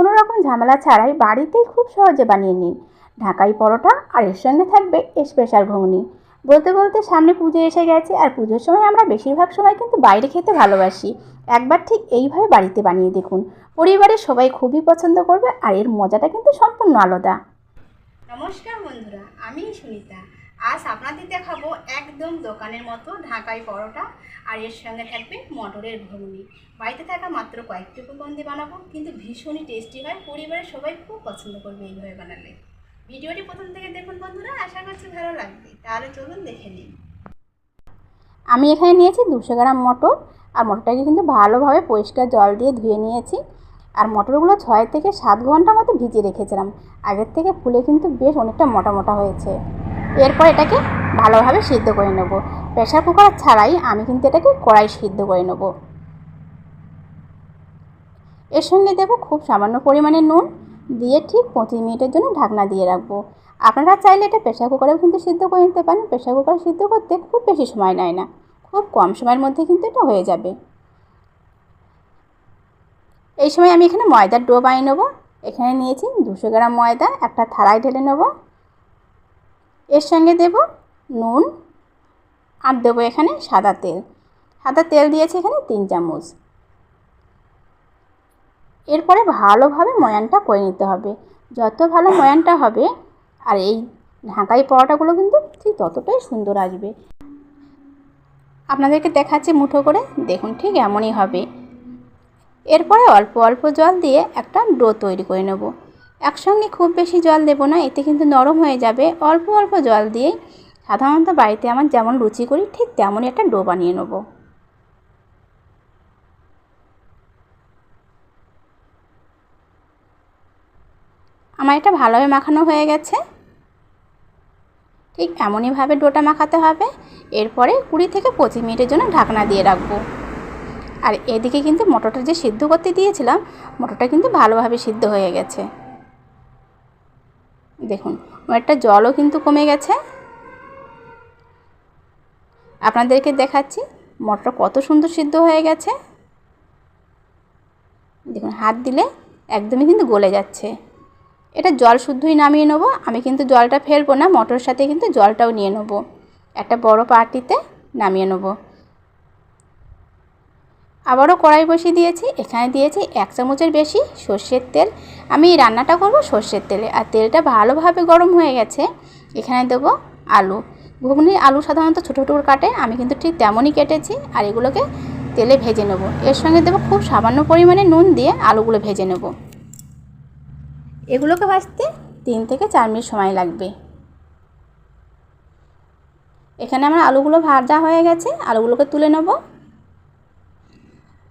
কোনো রকম ঝামেলা ছাড়াই বাড়িতেই খুব সহজে বানিয়ে নিন। ঢাকাই পরোটা আর এর সঙ্গে থাকবে স্পেশাল ঘুগনি। বলতে বলতে সামনে পুজো এসে গেছে আর পুজোর সময় আমরা বেশিরভাগ সময় কিন্তু বাইরে খেতে ভালোবাসি। একবার ঠিক এইভাবে বাড়িতে বানিয়ে দেখুন। পরিবারের সবাই খুবই পছন্দ করবে আর এর মজাটা কিন্তু সম্পূর্ণ আলাদা। নমস্কার বন্ধুরা, আমি সুনিতা। আজ আপনাদের দেখাবো একদম দোকানের মতো ঢাকাই পরোটা আর এর সঙ্গে থাকবে মটরের ঘুগনি। বাড়িতে থাকা মাত্র কয়েকটি উপকরণ বানাবো, কিন্তু ভীষণই টেস্টি হয়। পরিবারের সবাই খুব পছন্দ করবে এইভাবে বানালে। ভিডিওটি প্রথম থেকে দেখুন বন্ধুরা, আশা করছি ভালো লাগবে। তাহলে চলুন দেখে নিন আমি এখানে নিয়েছি দুশো গ্রাম মটর, আর মটরটাকে কিন্তু ভালোভাবে পরিষ্কার জল দিয়ে ধুয়ে নিয়েছি। আর মটরগুলো ছয় থেকে সাত ঘণ্টা মতো ভিজিয়ে রেখেছিলাম। আগের থেকে ফুলে কিন্তু বেশ অনেকটা মোটা মোটা হয়েছে। এরপর এটাকে ভালোভাবে সিদ্ধ করে নেব। প্রেশার কুকার ছাড়াই আমি কিন্তু এটাকে কড়াই সিদ্ধ করে নেব। এর সঙ্গে দেবো খুব সামান্য পরিমাণে নুন, দিয়ে ঠিক পঁচিশ মিনিটের জন্য ঢাকনা দিয়ে রাখব। আপনারা চাইলে এটা প্রেশার কুকারেও কিন্তু সিদ্ধ করে নিতে পারেন। প্রেশার কুকারে সিদ্ধ করতে খুব বেশি সময় নেয় না। খুব কম সময়ের মধ্যে কিন্তু এটা হয়ে যাবে। এই সময় আমি এখানে ময়দার ডো বানিয়ে নেব। এখানে নিয়েছি দুশো গ্রাম ময়দা, একটা থালায় ঢেলে নেব। এর সঙ্গে দেব নুন আর দেবো এখানে সাদা তেল। সাদা তেল দিয়েছি এখানে তিন চামচ। এরপরে ভালোভাবে ময়ানটা করে নিতে হবে। যত ভালো ময়ানটা হবে, আর এই ঢাকাই পরোটাগুলো কিন্তু ঠিক ততটাই সুন্দর আসবে। আপনাদেরকে দেখাচ্ছি মুঠো করে, দেখুন ঠিক এমনই হবে। এরপরে অল্প অল্প জল দিয়ে একটা ডো তৈরি করে নেব। একসঙ্গে খুব বেশি জল দেবো না, এতে কিন্তু নরম হয়ে যাবে। অল্প অল্প জল দিয়ে সাধারণত বাড়িতে আমার যেমন লুচি করি, ঠিক তেমনই একটা ডো বানিয়ে নেব। আমার এটা ভালোভাবে মাখানো হয়ে গেছে। ঠিক এমনইভাবে ডোটা মাখাতে হবে। এরপরে কুড়ি থেকে পঁচিশ মিনিটের জন্য ঢাকনা দিয়ে রাখব। আর এদিকে কিন্তু মটরটা যে সিদ্ধ করতে দিয়েছিলাম, মটরটা কিন্তু ভালোভাবে সিদ্ধ হয়ে গেছে। দেখুন একটা জলও কিন্তু কমে গেছে। আপনাদেরকে দেখাচ্ছি, মটরটা কত সুন্দর সিদ্ধ হয়ে গেছে। দেখুন, হাত দিলে একদমই কিন্তু গলে যাচ্ছে। এটা জল শুদ্ধই নামিয়ে নেব, আমি কিন্তু জলটা ফেলব না, মটরের সাথে কিন্তু জলটাও নিয়ে নেব। একটা বড় পাটিতে নামিয়ে নেব। আবারও কড়াই বসিয়ে দিয়েছি। এখানে দিয়েছি এক চামচের বেশি সর্ষের তেল। আমি রান্নাটা করব সর্ষের তেলে। আর তেলটা ভালোভাবে গরম হয়ে গেছে। এখানে দেবো আলু। ঘুগনির আলু সাধারণত ছোটো ছোটো কাটে। আমি কিন্তু ঠিক তেমনই কেটেছি। আর এগুলোকে তেলে ভেজে নেব। এর সঙ্গে দেবো খুব সামান্য পরিমাণে নুন দিয়ে আলুগুলো ভেজে নেব। এগুলোকে ভাজতে তিন থেকে চার মিনিট সময় লাগবে। এখানে আমার আলুগুলো ভাজা হয়ে গেছে। আলুগুলোকে তুলে নেব।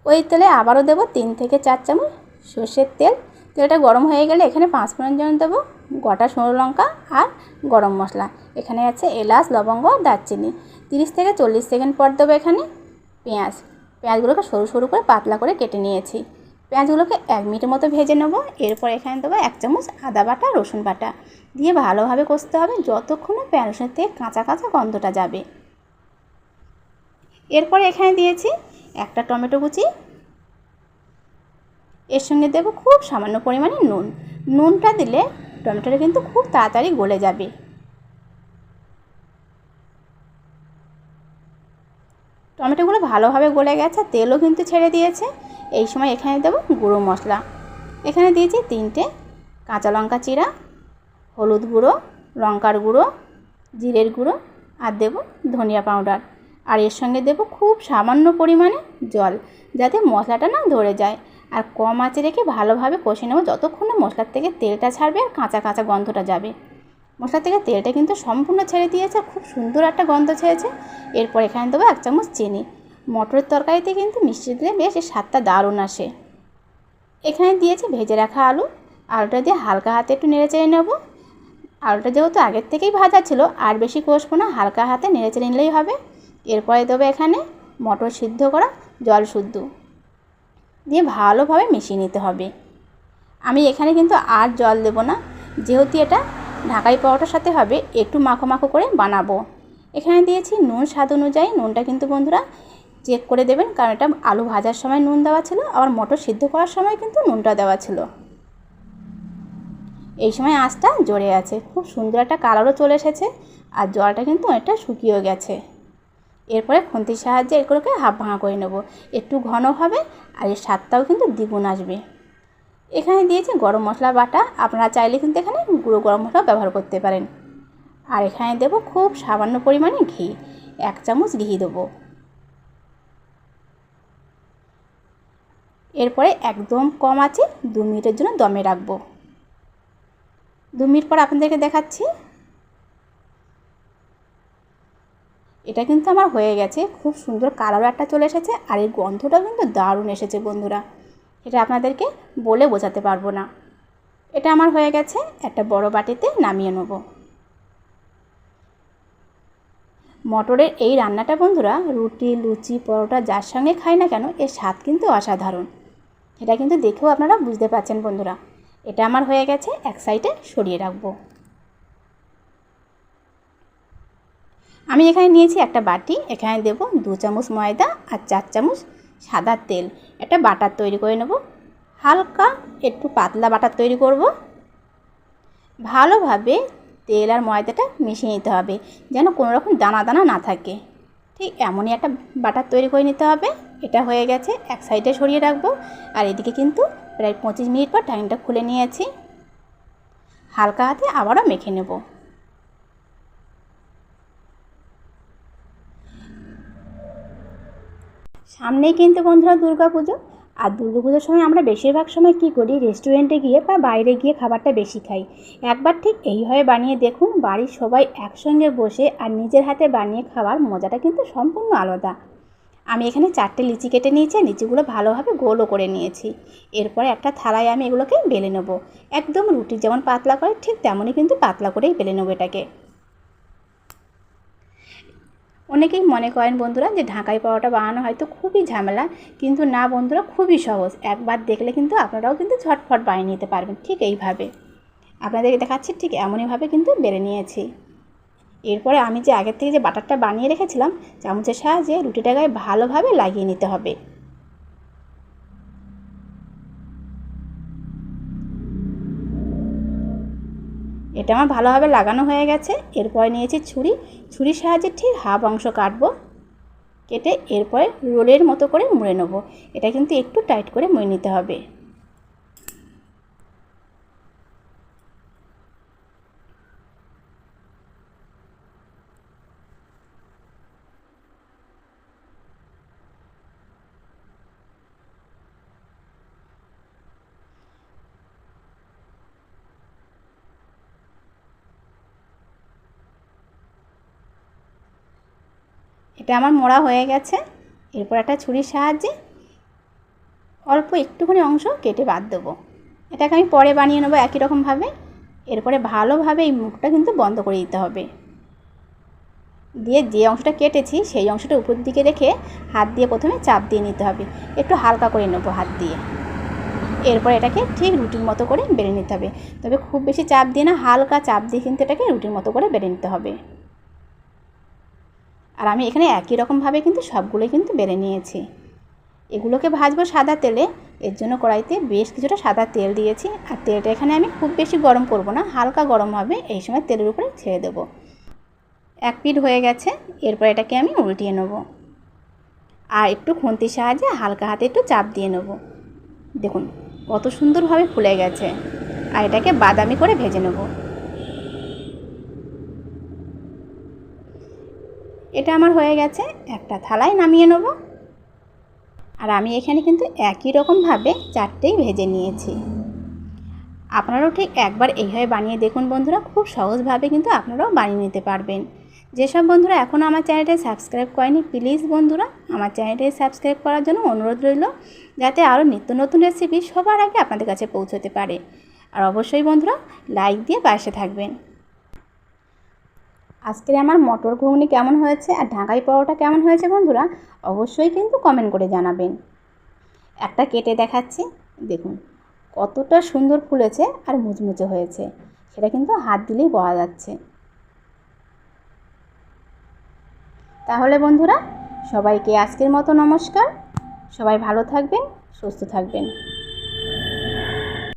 ওই তেলে আবারও দেবো তিন থেকে চার চামচ সর্ষের তেল। তেলটা গরম হয়ে গেলে এখানে পাঁচ ফোড়ন জন্য দেবো, গোটা শুকনো লঙ্কা আর গরম মশলা। এখানে আছে এলাচ, লবঙ্গ, দারচিনি। তিরিশ থেকে চল্লিশ সেকেন্ড পর দেবো এখানে পেঁয়াজ। পেঁয়াজগুলোকে সরু সরু করে পাতলা করে কেটে নিয়েছি। পেঁয়াজগুলোকে এক মিনিটের মতো ভেজে নেব। এরপর এখানে দেবো এক চামচ আদা বাটা, রসুন বাটা। দিয়ে ভালোভাবে কষতে হবে যতক্ষণে পেঁয়াজ রসুনের থেকে কাঁচা কাঁচা গন্ধটা যাবে। এরপরে এখানে দিয়েছি একটা টমেটো কুচি, এর সঙ্গে দেব খুব সামান্য পরিমাণে নুন। নুনটা দিলে টমেটোটা কিন্তু খুব তাড়াতাড়ি গলে যাবে। টমেটোগুলো ভালোভাবে গলে গেছে, তেলও কিন্তু ছেড়ে দিয়েছে। এই সময় এখানে দেব গুঁড়ো মশলা। এখানে দিয়েছি তিনটে কাঁচা লঙ্কা চিরা হলুদ গুঁড়ো, লঙ্কার গুঁড়ো, জিরের গুঁড়ো, আর দেব ধনিয়া পাউডার। আর এর সঙ্গে দেব খুব সামান্য পরিমাণে জল, যাতে মশলাটা না ধরে যায়। আর কম আঁচে রেখে ভালোভাবে কষে নেব যতক্ষণ না মশলার থেকে তেলটা ছাড়বে আর কাঁচা কাঁচা গন্ধটা যাবে। মশলার থেকে তেলটা কিন্তু সম্পূর্ণ ছেড়ে দিয়েছে, খুব সুন্দর একটা গন্ধ ছেড়েছে। এরপর এখানে দেবো এক চামচ চিনি। মটরের তরকারিতে কিন্তু মিষ্টি দিলে বেশ, এর স্বাদটা দারুণ আসে। এখানে দিয়েছি ভেজে রাখা আলু। আলুটা দিয়ে হালকা হাতে একটু নেড়ে চেড়ে নেব। আলুটা যেহেতু আগের থেকেই ভাজা ছিল, আর বেশি কষবো না, হালকা হাতে নেড়ে চেড়ে নিলেই হবে। এরপরে দেবো এখানে মটর সিদ্ধ করা জল শুদ্ধ। দিয়ে ভালোভাবে মিশিয়ে নিতে হবে। আমি এখানে কিন্তু আর জল দেব না। যেহেতু এটা ঢাকাই পাওয়াটার সাথে হবে, একটু মাখো মাখো করে বানাবো। এখানে দিয়েছি নুন, স্বাদ অনুযায়ী। নুনটা কিন্তু বন্ধুরা চেক করে দেবেন, কারণ এটা আলু ভাজার সময় নুন দেওয়া ছিল, আবার মটর সিদ্ধ করার সময় কিন্তু নুনটা দেওয়া ছিল। এই সময় আঁচটা জোরে আছে। খুব সুন্দর একটা কালারও চলে এসেছে, আর জলটা কিন্তু অনেকটা শুকিয়েও গেছে। এরপরে খুন্তির সাহায্যে এগুলোকে হাফ ভাঙা করে নেব। একটু ঘন হবে আর এর স্বাদটাও কিন্তু দ্বিগুণ আসবে। এখানে দিয়েছি গরম মশলা বাটা। আপনারা চাইলে কিন্তু এখানে গুঁড়ো গরম মশলা ব্যবহার করতে পারেন। আর এখানে দেবো খুব সামান্য পরিমাণে ঘি। এক চামচ ঘি দেবো। এরপরে একদম কম আছে দু মিনিটের জন্য দমে রাখব। দু মিনিট পর আপনাদেরকে দেখাচ্ছি। এটা কিন্তু আমার হয়ে গেছে। খুব সুন্দর কালারও একটা চলে এসেছে আর এই গন্ধটাও কিন্তু দারুণ এসেছে বন্ধুরা। এটা আপনাদেরকে বলে বোঝাতে পারব না। এটা আমার হয়ে গেছে, একটা বড় বাটিতে নামিয়ে নেব। মটরের এই রান্নাটা বন্ধুরা, রুটি, লুচি, পরোটা যার সঙ্গে খাই না কেন, এর স্বাদ কিন্তু অসাধারণ। এটা কিন্তু দেখেও আপনারা বুঝতে পারছেন বন্ধুরা। এটা আমার হয়ে গেছে, এক সাইডে সরিয়ে রাখব। আমি এখানে নিয়েছি একটা বাটি। এখানে দেব দু চামচ ময়দা আর চার চামচ সাদা তেল। একটা বাটার তৈরি করে নেব। হালকা একটু পাতলা বাটার তৈরি করব। ভালোভাবে তেল আর ময়দাটা মিশিয়ে নিতে হবে, যেন কোনো রকম দানা দানা না থাকে। ঠিক এমনই একটা বাটার তৈরি করে নিতে হবে। এটা হয়ে গেছে, এক সাইডে সরিয়ে রাখব। আর এদিকে কিন্তু প্রায় পঁচিশ মিনিট পর টাইমটা খুলে নিয়েছি। হালকা হাতে আবারও মেখে নেব। সামনেই কিন্তু বন্ধুরা দুর্গা পুজো। আর পুজোর সময় আমরা বেশিরভাগ সময় কী করি? রেস্টুরেন্টে গিয়ে বা বাইরে গিয়ে খাবারটা বেশি খাই। একবার ঠিক এইভাবে বানিয়ে দেখুন, বাড়ির সবাই একসঙ্গে বসে আর নিজের হাতে বানিয়ে খাওয়ার মজাটা কিন্তু সম্পূর্ণ আলাদা। আমি এখানে চারটে লিচি কেটে নিয়েছি লিচিগুলো ভালোভাবে গোলও করে নিয়েছি। এরপরে একটা থালায় আমি এগুলোকে বেলে নেব। একদম রুটি যেমন পাতলা করে, ঠিক তেমনই কিন্তু পাতলা করেই বেলে নেব এটাকে। অনেকেই মনে করেন বন্ধুরা যে ঢাকাই পাওয়াটা বানানো হয়তো খুবই ঝামেলা, কিন্তু না বন্ধুরা, খুবই সহজ। একবার দেখলে কিন্তু আপনারাও কিন্তু ঝটফট বানিয়ে নিতে পারবেন ঠিক এইভাবে। আপনাদেরকে দেখাচ্ছি ঠিক এমনইভাবে কিন্তু বেড়ে নিয়েছি। এরপরে আমি যে আগের থেকে যে বাটারটা বানিয়ে রেখেছিলাম, চামচের সাহায্যে রুটিটা গায়ে ভালোভাবে লাগিয়ে নিতে হবে। এটা আমার ভালোভাবে লাগানো হয়ে গেছে। এরপরে নিয়েছি ছুরি। ছুরির সাহায্যে ঠিক হাফ অংশ কাটবো। কেটে এরপরে রোলের মতো করে মুড়ে নেব। এটা কিন্তু একটু টাইট করে মুড়ে নিতে হবে। এটা আমার মোড়া হয়ে গেছে। এরপর একটা ছুরির সাহায্যে অল্প একটুখানি অংশ কেটে বাদ দেবো। এটাকে আমি পরে বানিয়ে নেব একই রকমভাবে এরপরে ভালোভাবে এই মুখটা কিন্তু বন্ধ করে দিতে হবে। দিয়ে যে অংশটা কেটেছি, সেই অংশটা উপর দিকে রেখে হাত দিয়ে প্রথমে চাপ দিয়ে নিতে হবে। একটু হালকা করে নেব হাত দিয়ে। এরপর এটাকে ঠিক রুটির মতো করে বেড়ে নিতে হবে। তবে খুব বেশি চাপ দিয়ে না, হালকা চাপ দিয়ে কিন্তু এটাকে রুটির মতো করে বেড়ে নিতে হবে। আর আমি এখানে একই রকমভাবে কিন্তু সবগুলোই কিন্তু বেড়ে নিয়েছি। এগুলোকে ভাজবো সাদা তেলে, এর জন্য কড়াইতে বেশ কিছুটা সাদা তেল দিয়েছি। আর তেলটা এখানে আমি খুব বেশি গরম করব না, হালকা গরম হবে, এই সময় তেলের উপরে ছেড়ে দেবো। এক পিঠ হয়ে গেছে, এরপর এটাকে আমি উল্টিয়ে নেব। আর একটু খুন্তির সাহায্যে হালকা হাতে একটু চাপ দিয়ে নেব। দেখুন, কত সুন্দরভাবে ফুলে গেছে। আর এটাকে বাদামি করে ভেজে নেব। এটা আমার হয়ে গেছে, একটা থালায় নামিয়ে নেব। আর আমি এখানে কিন্তু একই রকমভাবে চারটেই ভেজে নিয়েছি। আপনারাও ঠিক একবার এইভাবে বানিয়ে দেখুন বন্ধুরা, খুব সহজভাবে কিন্তু আপনারাও বানিয়ে নিতে পারবেন। যেসব বন্ধুরা এখনও আমার চ্যানেলটি সাবস্ক্রাইব করেনি, প্লিজ বন্ধুরা, আমার চ্যানেলটি সাবস্ক্রাইব করার জন্য অনুরোধ রইল, যাতে আরও নিত্য নতুন রেসিপি সবার আগে আপনাদের কাছে পৌঁছতে পারে। আর অবশ্যই বন্ধুরা, লাইক দিয়ে পাশে থাকবেন। আজকের আমার মটর ঘুগনি কেমন হয়েছে আর ঢাকাই পরোটা কেমন হয়েছে বন্ধুরা অবশ্যই কিন্তু কমেন্ট করে জানাবেন। একটা কেটে দেখাচ্ছি, দেখুন কতটা সুন্দর ফুলেছে আর মুচমুচে হয়েছে, সেটা কিন্তু হাত দিলেই পাওয়া যাচ্ছে। তাহলে বন্ধুরা সবাইকে আজকের মতো নমস্কার, সবাই ভালো থাকবেন, সুস্থ থাকবেন।